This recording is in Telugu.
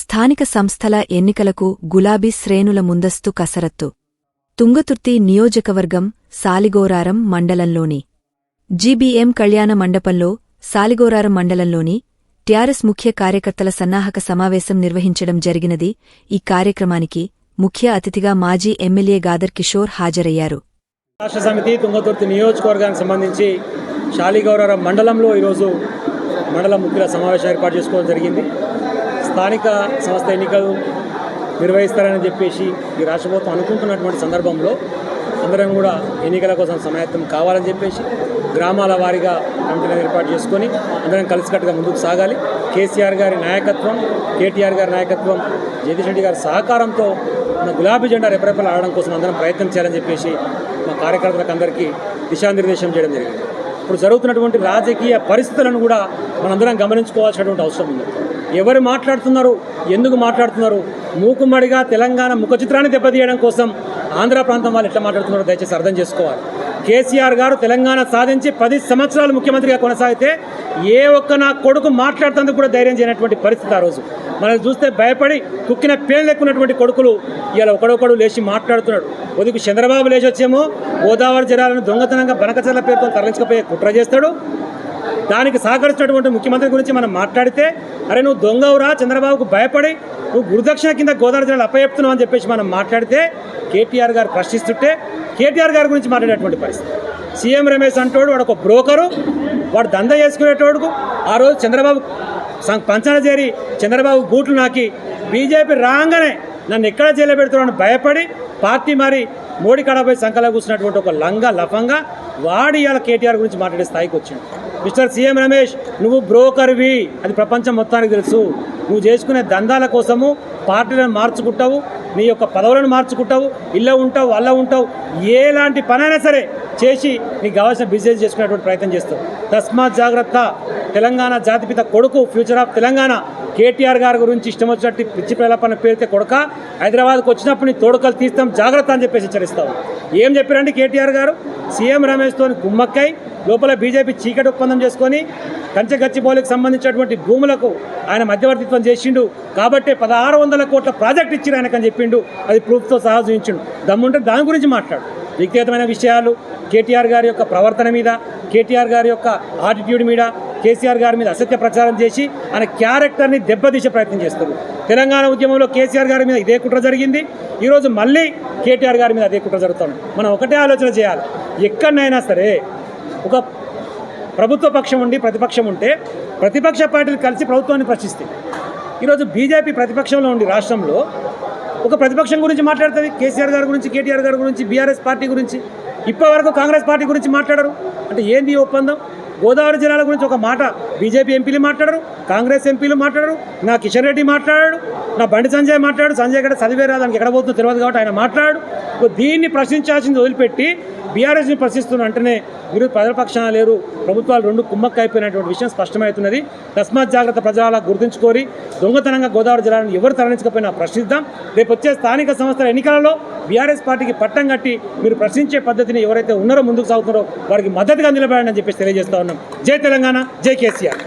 స్థానిక సంస్థల ఎన్నికలకు గులాబీ శ్రేణుల ముందస్తు కసరత్తు. తుంగతుర్తి నియోజకవర్గం సాలిగోరారం మండలంలోని. జీబీఎం కళ్యాణ మండపంలో సాలిగోరారం మండలంలోని టిఆర్ఎస్ ముఖ్య కార్యకర్తల సన్నాహక సమావేశం నిర్వహించడం జరిగినది. ఈ కార్యక్రమానికి ముఖ్య అతిథిగా మాజీ ఎమ్మెల్యే గాదర్ కిషోర్ హాజరయ్యారు. రాష్ట్ర సమితి తుంగతుర్తి నియోజకవర్గానికి సంబంధించి శాలిగౌరవ మండలంలో ఈరోజు మండల ముఖ్యుల సమావేశం ఏర్పాటు చేసుకోవడం జరిగింది. స్థానిక సంస్థ ఎన్నికలు నిర్వహిస్తారని చెప్పేసి ఈ రాష్ట్ర ప్రభుత్వం అనుకుంటున్నటువంటి సందర్భంలో అందరం కూడా ఎన్నికల కోసం సమాయత్తం కావాలని చెప్పేసి గ్రామాల వారీగా కమిటీలను ఏర్పాటు చేసుకొని అందరం కలిసికట్టుగా ముందుకు సాగాలి. కేసీఆర్ గారి నాయకత్వం కేటీఆర్ గారి నాయకత్వం జగదీష్ రెడ్డి గారి సహకారంతో మన గులాబీ జెండా రెపరెపలు ఆడడం కోసం అందరం ప్రయత్నం చేయాలని చెప్పేసి మా కార్యకర్తలకు అందరికీ దిశానిర్దేశం చేయడం జరిగింది. ఇప్పుడు జరుగుతున్నటువంటి రాజకీయ పరిస్థితులను కూడా మనందరం గమనించుకోవాల్సినటువంటి అవసరం ఉంది. ఎవరు మాట్లాడుతున్నారు? ఎందుకు మాట్లాడుతున్నారు? మూకుమ్మడిగా తెలంగాణ ముఖ చిత్రాన్ని దెబ్బతీయడం కోసం ఆంధ్ర ప్రాంతం వాళ్ళు ఎట్లా మాట్లాడుతున్నారో దయచేసి అర్థం చేసుకోవాలి. కేసీఆర్ గారు తెలంగాణ సాధించి పది సంవత్సరాలు ముఖ్యమంత్రిగా కొనసాగితే ఏ ఒక్క నా కొడుకు మాట్లాడుతందుకు కూడా ధైర్యం చేయనటువంటి పరిస్థితి ఆ రోజు. మనల్ని చూస్తే భయపడి కుక్కిన పేరు లెక్కున్నటువంటి కొడుకులు ఇలా ఒకడొకడు లేచి మాట్లాడుతున్నాడు. కొద్దిగా చంద్రబాబు లేచి వచ్చేమో గోదావరి జలాలను దొంగతనంగా బనకచర్ల పేరుతో తరలించకపోయే కుట్ర చేస్తాడు. దానికి సహకరిస్తున్నటువంటి ముఖ్యమంత్రి గురించి మనం మాట్లాడితే అరే నువ్వు దొంగవురా చంద్రబాబుకు భయపడి నువ్వు గురుదక్షిణ కింద గోదావరి జిల్లాలు అప్పచెప్తున్నావు అని చెప్పేసి మనం మాట్లాడితే కేటీఆర్ గారు ప్రశ్నిస్తుంటే కేటీఆర్ గారి గురించి మాట్లాడేటువంటి పరిస్థితి. సీఎం రమేష్ అంటోడు వాడు ఒక బ్రోకరు వాడు దంద చేసుకునేటోడుకు ఆ రోజు చంద్రబాబు సం- పంచన చేరి చంద్రబాబు బూట్లు నాకి బీజేపీ రాగానే నన్ను ఎక్కడ జైలు పెడుతున్నాను భయపడి పార్టీ మరి మోడీ కడపై సంకల కూర్చున్నటువంటి ఒక లంగా లఫంగా వాడి ఇవాళ కేటీఆర్ గురించి మాట్లాడే స్థాయికి వచ్చింది మిస్టర్ సీఎం రమేష్ నువ్వు బ్రోకర్వి. అది ప్రపంచం మొత్తానికి తెలుసు. నువ్వు చేసుకునే దందాల కోసము పార్టీలను మార్చుకుంటావు నీ యొక్క పదవులను మార్చుకుంటావు ఇళ్ళ ఉంటావు అల్ల ఉంటావు ఎలాంటి పనైనా సరే చేసి నీకు కావాల్సిన బిజినెస్ చేసుకునేటువంటి ప్రయత్నం చేస్తావు. తస్మాత్ జాగ్రత్త. తెలంగాణ జాతిపిత కొడుకు ఫ్యూచర్ ఆఫ్ తెలంగాణ. కేటీఆర్ గారి గురించి ఇష్టం వచ్చినట్టు పిచ్చి పిల్లపన్న పేరుతే కొడక హైదరాబాద్కు వచ్చినప్పుడు నీ తోడుకలు తీస్తాం జాగ్రత్త అని చెప్పేసి హెచ్చరిస్తావు ఏం చెప్పారండి కేటీఆర్ గారు? సీఎం రమేష్తో గుమ్మక్కై లోపల బీజేపీ చీకటి ఒప్పందం చేసుకొని కంచెగచ్చిబౌలికి సంబంధించినటువంటి భూములకు ఆయన మధ్యవర్తిత్వం చేసిండు. కాబట్టి పదహారు వందల కోట్ల ప్రాజెక్ట్ ఇచ్చిన ఆయనకని చెప్పిండు. అది ప్రూఫ్తో సహా చూపించిండు. దమ్ముంటే దాని గురించి మాట్లాడు. వ్యక్తిగతమైన విషయాలు కేటీఆర్ గారి యొక్క ప్రవర్తన మీద కేటీఆర్ గారి యొక్క ఆటిట్యూడ్ మీద కేసీఆర్ గారి మీద అసత్య ప్రచారం చేసి ఆయన క్యారెక్టర్ని దెబ్బతీసే ప్రయత్నం చేస్తారు. తెలంగాణ ఉద్యమంలో కేసీఆర్ గారి మీద ఇదే కుట్ర జరిగింది. ఈరోజు మళ్ళీ కేటీఆర్ గారి మీద అదే కుట్ర జరుగుతుంది. మనం ఒకటే ఆలోచన చేయాలి. ఎక్కడనైనా సరే ఒక ప్రభుత్వ పక్షం ఉండి ప్రతిపక్షం ఉంటే ప్రతిపక్ష పార్టీలు కలిసి ప్రభుత్వాన్ని ప్రశ్నిస్తాయి ఈరోజు బీజేపీ ప్రతిపక్షంలో ఉండి రాష్ట్రంలో ఒక ప్రతిపక్షం గురించి మాట్లాడుతుంది. కేసీఆర్ గారి గురించి కేటీఆర్ గారి గురించి బీఆర్ఎస్ పార్టీ గురించి. ఇప్పటివరకు కాంగ్రెస్ పార్టీ గురించి మాట్లాడరు. అంటే ఏంది ఈ ఒప్పందం? గోదావరి జిల్లాల గురించి ఒక మాట. బీజేపీ ఎంపీలు మాట్లాడరు కాంగ్రెస్ ఎంపీలు మాట్లాడరు నా కిషన్ రెడ్డి మాట్లాడాడు నా బండి సంజయ్ మాట్లాడు సంజయ్ గడ చదివే రాదానికి ఎక్కడ పోతుందో తెలియదు కాబట్టి ఆయన మాట్లాడు దీన్ని ప్రశ్నించాల్సింది వదిలిపెట్టి బీఆర్ఎస్ని ప్రశ్నిస్తున్న వెంటనే మీరు ప్రజాపక్షాన లేరు. ప్రభుత్వాలు రెండు కుమ్మక్క అయిపోయినటువంటి విషయం స్పష్టమవుతున్నది. తస్మాత్ జాగ్రత్త ప్రజల గుర్తుంచుకోరి. దొంగతనంగా గోదావరి జిల్లాను ఎవరు తరలించకపోయినా ప్రశ్నిద్దాం. రేపు వచ్చే స్థానిక సంస్థల ఎన్నికలలో బీఆర్ఎస్ పార్టీకి పట్టం కట్టి మీరు ప్రశ్నించే పద్ధతిని ఎవరైతే ఉన్నారో ముందుకు సాగుతున్నారో వారికి మద్దతుగా నిలబడండి అని చెప్పేసి తెలియజేస్తా ఉన్నాం. జై తెలంగాణ జై కేసీఆర్.